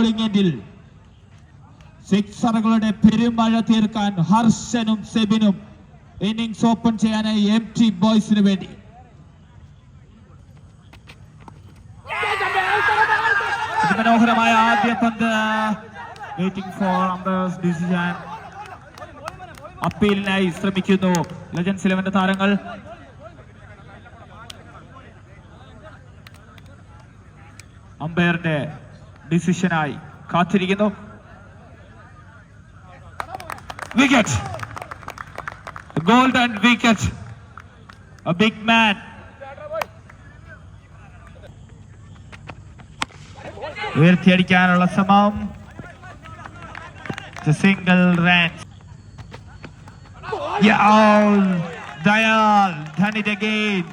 Bowling സിക്സറുകളുടെ പെരുമഴ തീർക്കാൻ ഹർഷനും സെബിനും ഇന്നിംഗ്സ് ഓപ്പൺ ചെയ്യാനായി എം ടി ബോയ്സിന് വേണ്ടി. മനോഹരമായ ആദ്യ പന്ത്. വെയിറ്റിംഗ് ഫോർ അമ്പേഴ്സ് ഡിസിഷൻ അപ്പീലിനായി ശ്രമിക്കുന്നു. ലെജൻസ് ഇലവന്റെ താരങ്ങൾ. അമ്പയറിന്റെ ഡിസിഷനായി കാത്തിരിക്കുന്നു. Wicket. Golden wicket. A big man ഉയർത്തിയടിക്കാനുള്ള ശ്രമം. Single run Dayal Dhanith again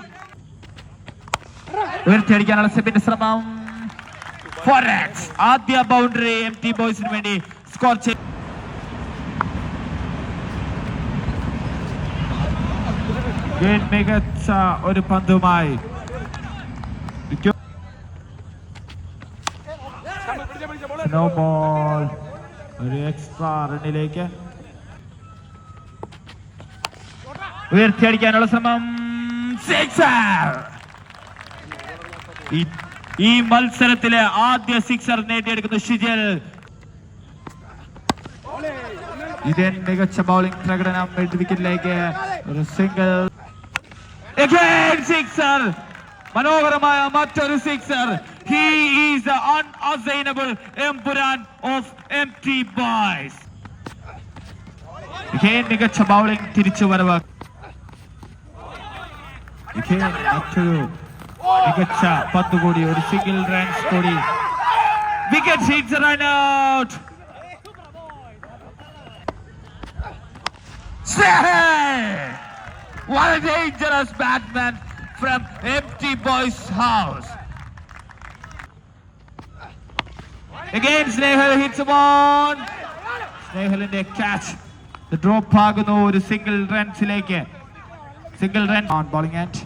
ഉയർത്തിയടിക്കാനുള്ള സെബിന്റെ ശ്രമം. ആദ്യ ബൗണ്ടറി എം ടി ബോയ്സിന് വേണ്ടി സ്കോർ ചെയ്തു. മികച്ച ഒരു പന്തുമായി. നോ ബോൾ ഒരു എക്സ്ട്രാ റണ്ണിലേക്ക് ഉയർത്തിയടിക്കാനുള്ള ശ്രമം. സിക്സർ ഈ- ഈ മത്സരത്തിലെ ആദ്യ സിക്സർ നേടിയെടുക്കുന്ന ഷിജൽ. ഇതേ മികച്ച ബൗളിംഗ് പ്രകടനം മിഡ് വിക്കറ്റിലേക്ക് ഒരു സിംഗിൾ സിക്സർ മനോഹരമായ മറ്റൊരു sixer he is the unassailable Empuraan of M T boys മികച്ച ബൗളിംഗ് തിരിച്ചു വരവ് ഇഖേൻ മറ്റൊരു മികച്ച പന്ത് കൂടി ഒരു സിംഗിൾ റൺസ് കൂടി wicket hits run out What a dangerous batsman from empty boys house. Again Snehal hits him on. സ്നേഹലിന്റെ ക്യാച്ച് ഡ്രോപ്പ് ആകുന്നു ഒരു single റൺസിലേക്ക് single run on bowling and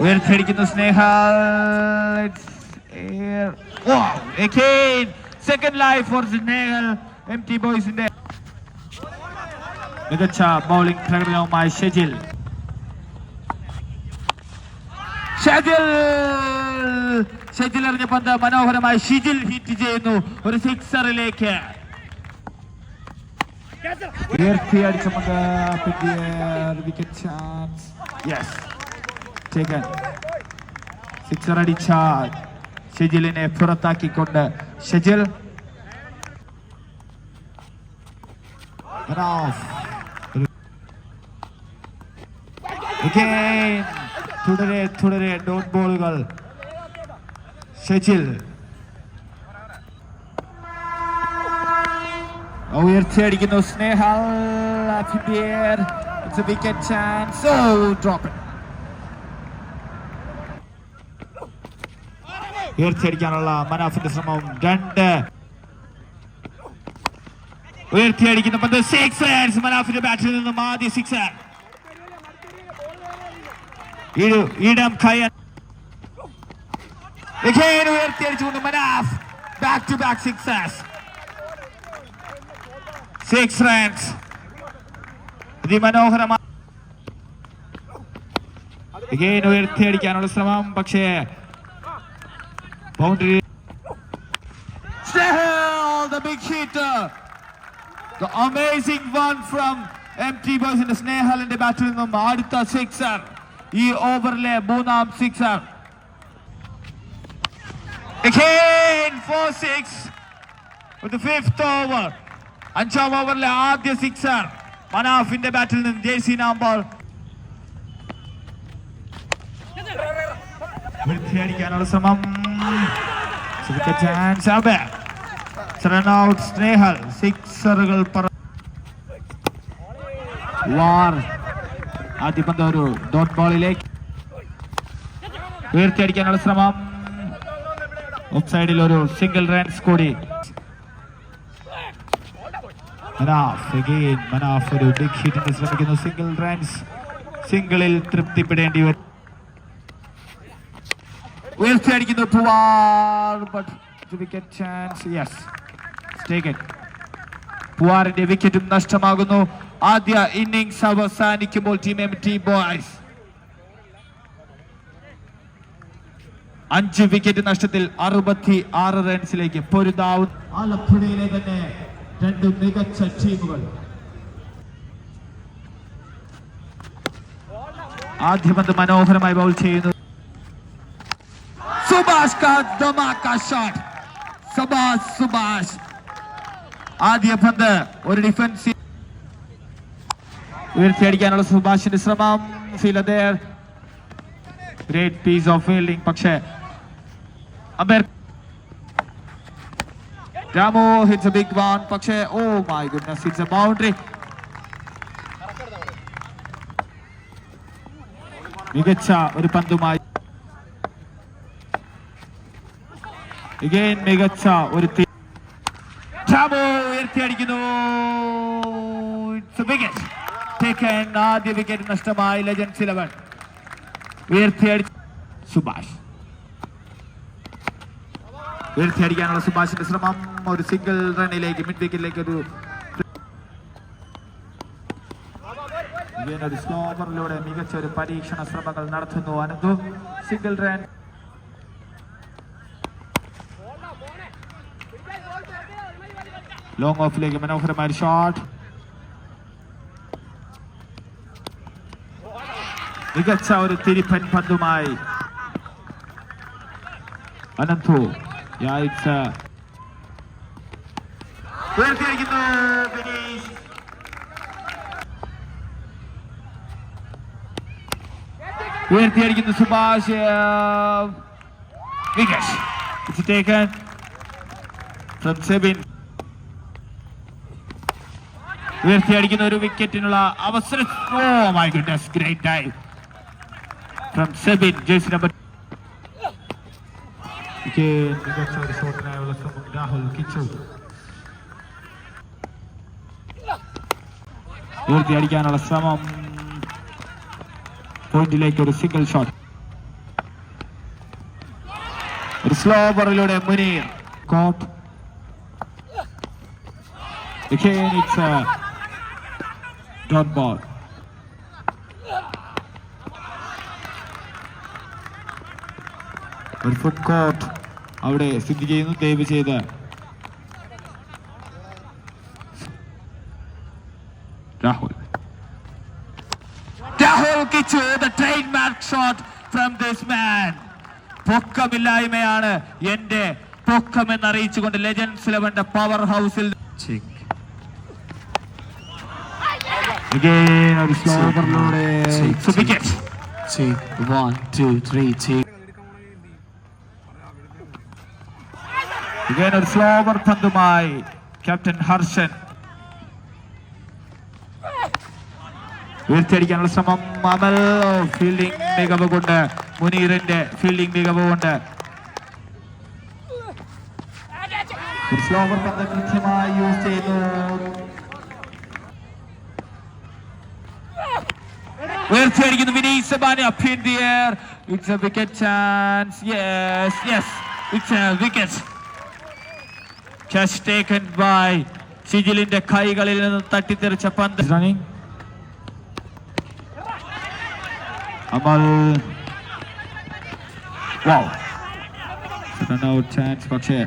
ഉയർത്തിയടിക്കുന്നു Snehal second life four Snehal M T ബോയ്സിന്റെ മികച്ച bowling പ്രകടനവുമായി Shejil. Shejil! Shejil എറിഞ്ഞ പന്ത് മനോഹരമായി Shijil hit ചെയ്യുന്നു ഒരു സിക്സറിലേക്ക് ഉയർത്തി അടിച്ച പന്ത് wicket chance yes taken sixer അടിച്ച ഷെജിലിനെ പുറത്താക്കിക്കൊണ്ട് ഷെജിൽ. Ralph. Again, തുടരെ തുടരെ ഡോട്ട് ബോളുകൾ Shejil. ഉയർത്തിയടിക്കുന്നു Snehal it's a wicket chance oh drop ഉയർത്തിയടിക്കാനുള്ള മനാഫിന്റെ ശ്രമം രണ്ട്. ഉയർത്തിയടിക്കുന്ന പന്ത് സിക്സ് മനാഫിന്റെ ബാറ്റിൽ നിന്നും ആദ്യ സിക്സ് ഖയൻ Again ഉയർത്തിയടിച്ചുകൊണ്ട് Manaf back to back sixes six runs അതിമനോഹരമായി ഉയർത്തിയടിക്കാനുള്ള ശ്രമം. പക്ഷേ boundary the big hitter. The amazing one from MT ബോയ്സിന്റെ സ്നേഹലിന്റെ ബാറ്റിൽ നിന്നും അടുത്ത സിക്സർ ഈ ഓവറിലെ മൂന്നാം sixer Again four six with the fifth over. അഞ്ചാം ഓവറിലെ ആദ്യ സിക്സർ മനാഫിന്റെ ബാറ്റിൽ നിന്ന് ജേസി നമ്പർ വൃത്തിയടിക്കാനുള്ള ശ്രമം ചാൻസ് അവിടെ റൺഔട്ട് സ്നേഹൽ സിക്സറുകൾ വാർ. ആദ്യ ഒരു ഡോട്ട് ബോളിലേക്ക്. ഉയർത്തിയടിക്കാനുള്ള ശ്രമം. ഓഫ് സൈഡിൽ ഒരു സിംഗിൾ റൺസ് കൂടി. മനാഫ് again. മനാഫ് ഒരു ബിഗ് ഹിറ്റിന് സിംഗിൾ റൺസ്. സിംഗിളിൽ തൃപ്തിപ്പെടേണ്ടി വരും. ഉയർത്തിയടിക്കുന്നു പുവാർ. ബട്ട് ചാൻസ് ടേക്കൻ പുവാറിന്റെ വിക്കറ്റും നഷ്ടമാകുന്നു. ആദ്യ ഇന്നിംഗ്സ് അവസാനിക്കുമ്പോൾ ടീം എം ടി ബോയ്സ് അഞ്ച് വിക്കറ്റ് നഷ്ടത്തിൽ അറുപത്തി ആറ് റൺസിലേക്ക് പൊരുതാവും. ആലപ്പുഴയിലെ തന്നെ രണ്ട് മികച്ച ടീമുകൾ ആദ്യ പന്ത് മനോഹരമായി ബൗൾ ചെയ്യുന്നു. സുഭാഷ് का धमाका ഷോട്ട് സുഭാഷ്. സുഭാഷ് ആദ്യ പന്ത് ഒരു ഡിഫൻസ് ഉയർത്തിയടിക്കാനുള്ള സുഭാഷിന്റെ ശ്രമം. Fielder great piece of fielding. പക്ഷേ അമ്പയർ രാമോ ഹിറ്റ്സ് എ ബിഗ് വൺ പക്ഷേ ഓ my goodness hits a boundary മികച്ച ഒരു പന്തുമായി Again മികച്ച ഒരു ആദ്യ വിക്കറ്റ് നഷ്ടമായി ലെജൻസ് ഇലവൻ സുഭാഷ്. ഉയർത്തിയടിക്കാനുള്ള സുഭാഷിന്റെ ശ്രമം. ഒരു സിംഗിൾ റണ്ണിലേക്ക് മിഡ് വിക്കറ്റിലേക്ക് ഒരു ഒരു സ്ലോവറിലൂടെ മികച്ച ഒരു പരീക്ഷണ ശ്രമങ്ങൾ നടത്തുന്നു. അനന്തു സിംഗിൾ റൺ ലോങ് ഓഫിലേക്ക് മനോഹരമായ ഷോട്ട് മികച്ച ഒരു തിരിപ്പൻ പന്തുമായി അനന്തു യായിച്ച ഉയർത്തിയടിക്കുന്നു Bineesh ഉയർത്തിയടിക്കുന്നു Subhash wicket it's taken from Sebin ഉയർത്തിയടിക്കുന്ന ഒരു വിക്കറ്റിനുള്ള അവസരം. ഓ my goodness great dive from Sebin jersey number മികച്ച ഒരു ഷോട്ടിനായുള്ള ശ്രമം രാഹുൽ കിച്ചു ഉയർത്തിയടിക്കാനുള്ള ശ്രമം. പോയിന്റിലേക്ക് ഒരു സിംഗിൾ ഷോട്ട് ഒരു slow ബറിലൂടെ Muneer. Caught a dot ball. ഒരു ഫുഡ് കോർട്ട് അവിടെ സ്ഥിതി ചെയ്യുന്നു ദയവ് ചെയ്ത് Rahul Rahul Kichu the trademark shot from this man പൊക്കമില്ലായ്മയാണ് എന്റെ പൊക്കം എന്ന് അറിയിച്ചുകൊണ്ട് ലെജൻസ് ഇലവന്റെ പവർ ഹൗസിൽ. Again, ഒരു check. One, two, three, check. ഒരു സ്ലോവർ പന്തുമായി ക്യാപ്റ്റൻ ഹർഷൻ ഉയർത്തിയടിക്കാനുള്ള ശ്രമം അമൽ ഫീൽഡിംഗ് മികവ് കൊണ്ട് മുനീറിന്റെ ഫീൽഡിംഗ് മികവ് കൊണ്ട് സ്ലോവർ പന്ത് കൃത്യമായി യൂസ് ചെയ്യുന്നു ഉയർത്തിയടിക്കുന്നു Vineeth സബാനി up in the air it's a wicket chance yes yes it's a wicket catch taken by സിജിലിന്റെ കൈകളിൽ നിന്ന് തട്ടിത്തെറിച്ച പന്ത് running Amal wow run out chance പക്ഷേ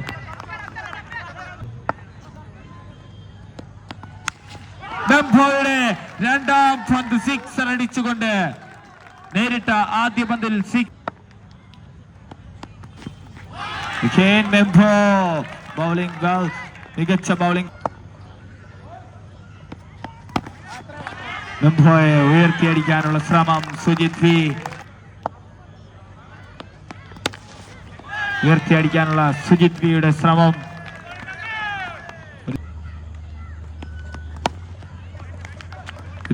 ബംബോയുടെ രണ്ടാം പന്ത് സിക്സർ അടിച്ചുകൊണ്ട് നേരിട്ട ആദ്യ പന്തിൽ സിക്സ് മെമ്പോ ബൗളിംഗ് വെൽ മികച്ച ബൗളിംഗ് മെമ്പോയെ ഉയർത്തിയടിക്കാനുള്ള ശ്രമം സുജിത് വി. ഉയർത്തിയടിക്കാനുള്ള സുജിത് വിയുടെ ശ്രമം.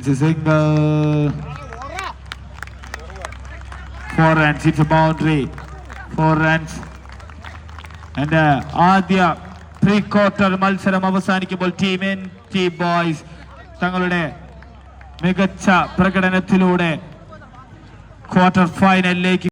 It's a single. Four runs. It's a boundary. Four runs. And uh, ആദ്യ പ്രീ ക്വാർട്ടർ മത്സരം അവസാനിക്കുമ്പോൾ ടീം എൻ ടി ബോയ്സ് തങ്ങളുടെ മികച്ച പ്രകടനത്തിലൂടെ ക്വാർട്ടർ ഫൈനലിലേക്ക്